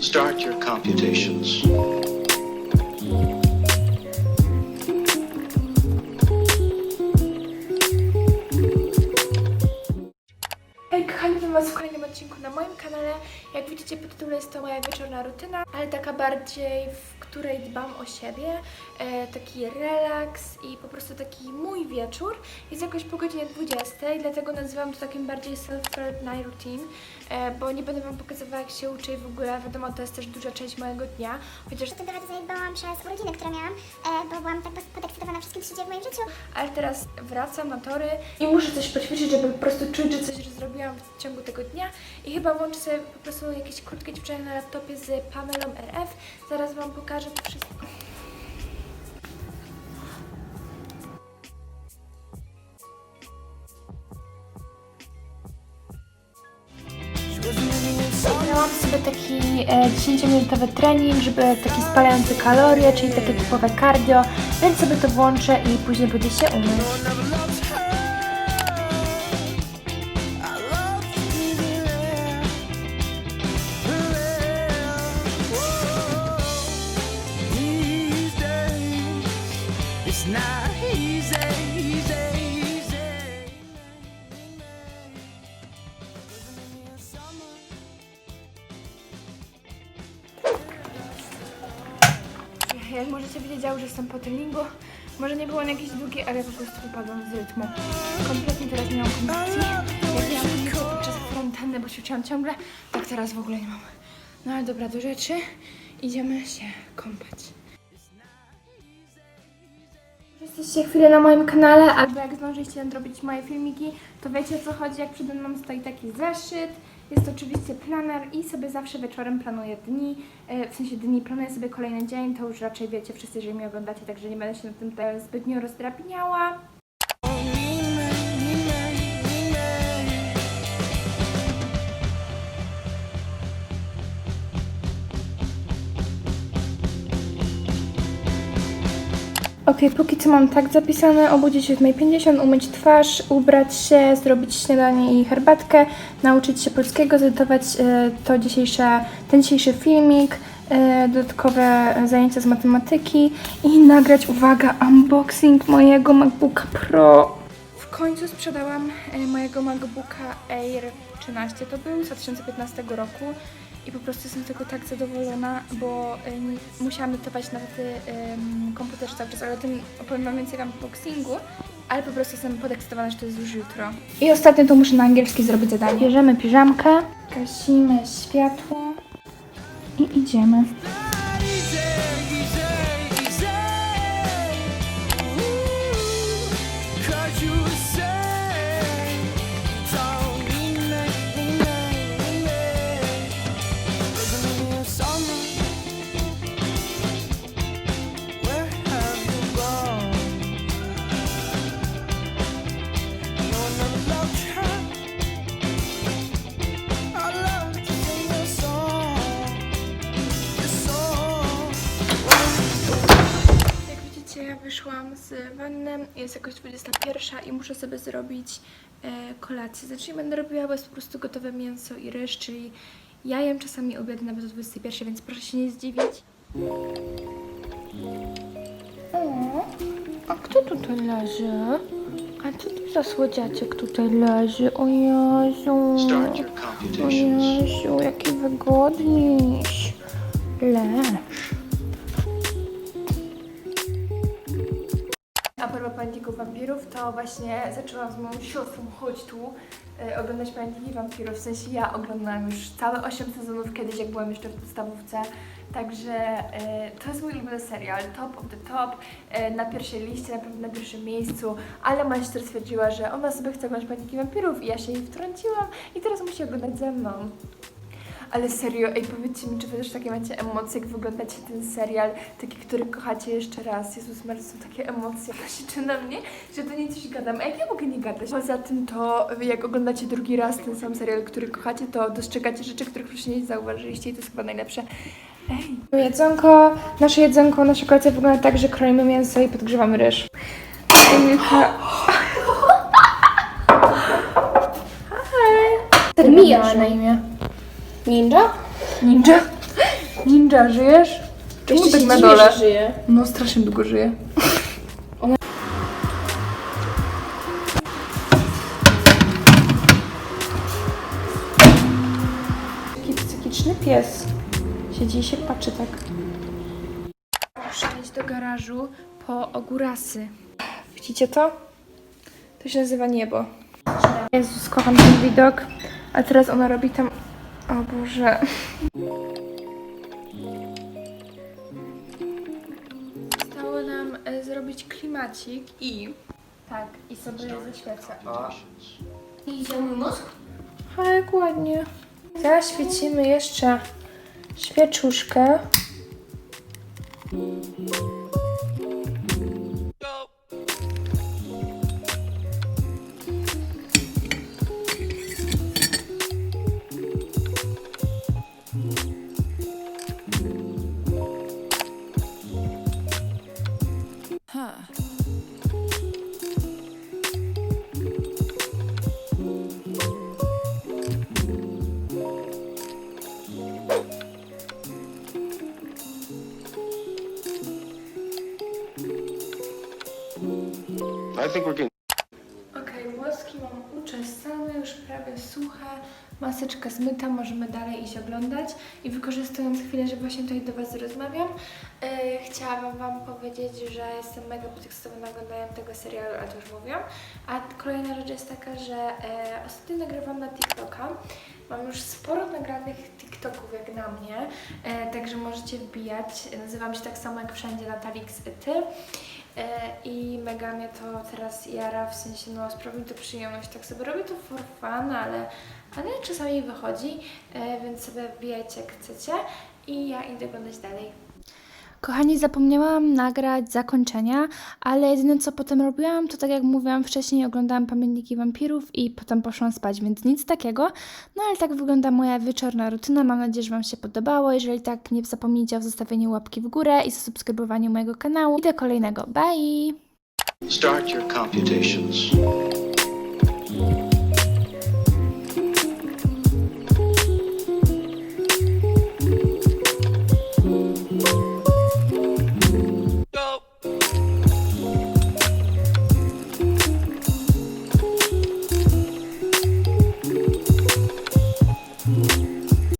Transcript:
Start your computations. Hej kochani, was w kolejnym na. Jak widzicie po tytule jest to moja wieczorna rutyna, ale taka bardziej, w której dbam o siebie, e, taki relaks i po prostu taki mój wieczór. Jest jakoś po godzinie 20, dlatego nazywam to takim bardziej self-care night routine, e, bo nie będę wam pokazywała jak się uczę i w ogóle wiadomo, to jest też duża część mojego dnia, chociaż Tym bardzo zaniedbałam przez urodziny, które miałam, e, bo byłam tak podekscytowana wszystkim, co się dzieje w moim życiu. ale teraz wracam na tory i muszę coś poćwiczyć, żeby po prostu czuć, że coś zrobiłam w ciągu tego dnia i chyba włączę sobie po prostu jakieś krótkie ćwiczenia na laptopie z Pamelą RF. Zaraz Wam pokażę to wszystko. Miałam sobie taki e, 10-minutowy trening, żeby taki spalający kalorie, czyli takie typowe cardio, więc sobie to włączę i później pójdę się umyć. Jak możecie widzieć, ja już jestem po treningu. Może nie było on jakiś długi, ale po prostu wypadłam z rytmu. Kompletnie teraz nie mam kondycji. Jak miałam kondycję podczas kwarantanny, bo ćwiczyłam ciągle, tak teraz w ogóle nie mam. No ale dobra, do rzeczy. Idziemy się kąpać. Jesteście chwilę na moim kanale, albo jak zdążyliście nadrobić moje filmiki, to wiecie o co chodzi, jak przede mną stoi taki zeszyt. Jest oczywiście planer i sobie zawsze wieczorem planuję dni, e, w sensie dni, planuję sobie kolejny dzień, to już raczej wiecie wszyscy, jeżeli mnie oglądacie, także nie będę się na tym zbytnio rozdrabniała. Ok, póki co mam tak zapisane, obudzić się o 7.50, umyć twarz, ubrać się, zrobić śniadanie i herbatkę, nauczyć się polskiego, zedytować e, to dzisiejsze, ten dzisiejszy filmik, e, dodatkowe zajęcia z matematyki i nagrać, uwaga, unboxing mojego MacBooka Pro. W końcu sprzedałam e, mojego MacBooka Air 13, to był z 2015 roku i po prostu jestem z tego tak zadowolona, bo ym, musiałam notować na tym komputerze cały czas, ale o tym opowiem Wam więcej w unboxingu, ale po prostu jestem podekscytowana, że to jest już jutro. I ostatnio to muszę na angielski zrobić zadanie. Bierzemy piżamkę, gasimy światło i idziemy. Wanny, jest jakoś 21 i muszę sobie zrobić e, kolację. Znaczy nie będę robiła, bo jest po prostu gotowe mięso i ryż, czyli ja jem czasami obiady nawet o 21, więc proszę się nie zdziwić. O, a kto tutaj leży? A co to za słodziaczek tutaj leży? O Jezu. Start your O. Jezu, jaki wygodniś. Leż. Wampirów, to właśnie zaczęłam z moją siostrą, chodź tu, e, oglądać pamiętniki wampirów. W sensie ja oglądałam już całe 8 sezonów kiedyś, jak byłam jeszcze w podstawówce. Także e, to jest mój ulubiony serial, top of the top, e, na pierwszej liście, na pewno na pierwszym miejscu, ale moja siostra stwierdziła, że ona sobie chce oglądać pamiętniki wampirów i ja się jej wtrąciłam i teraz musi oglądać ze mną. Ale serio, ej, powiedzcie mi, czy wy też takie macie emocje, jak wyglądacie ten serial, taki, który kochacie jeszcze raz. Jezus Maria, są takie emocje. Patrzycie na mnie, że do niej coś gadam. A jak ja mogę nie gadać? Poza tym to, jak oglądacie drugi raz ten sam serial, który kochacie, to dostrzegacie rzeczy, których wcześniej nie zauważyliście i to jest chyba najlepsze. Ej. Jedzonko, nasze jedzonko, nasza kolacja wygląda tak, że kroimy mięso i podgrzewamy ryż. Emilka... Hi! Mija na imię. Ninja? Ninja? Ninja, żyjesz? Czemu Jeszcze tak się na dziwię, dole? że żyje. No strasznie długo żyje. Taki psychiczny pies. Siedzi i się patrzy tak. Muszę iść do garażu po ogórasy. Widzicie to? To się nazywa niebo. Jezus, kocham ten widok. A teraz ona robi tam... O Boże. Zostało nam e, zrobić klimacik i... Tak, i sobie zaświecę. O. I idzie mój mózg? A jak ładnie. Zaświecimy jeszcze świeczuszkę. I think we're getting maseczka zmyta, możemy dalej iść oglądać i wykorzystując chwilę, że właśnie tutaj do Was rozmawiam, yy, chciałabym Wam powiedzieć, że jestem mega podekscytowana oglądaniem tego serialu, ale to już mówiłam. A kolejna rzecz jest taka, że e, ostatnio nagrywam na TikToka. Mam już sporo nagranych TikToków jak na mnie, e, także możecie wbijać. Nazywam się tak samo jak wszędzie Natalix Ty. E, I mega mnie to teraz jara, w sensie no sprawi mi to przyjemność, tak sobie robię to for fun, ale, ale czasami wychodzi, e, więc sobie wbijajcie jak chcecie i ja idę oglądać dalej. Kochani, zapomniałam nagrać zakończenia, ale jedyne co potem robiłam, to tak jak mówiłam wcześniej, oglądałam Pamiętniki Wampirów i potem poszłam spać, więc nic takiego. No ale tak wygląda moja wieczorna rutyna. Mam nadzieję, że Wam się podobało. Jeżeli tak, nie zapomnijcie o zostawieniu łapki w górę i zasubskrybowaniu mojego kanału. I do kolejnego. Bye! start your computations.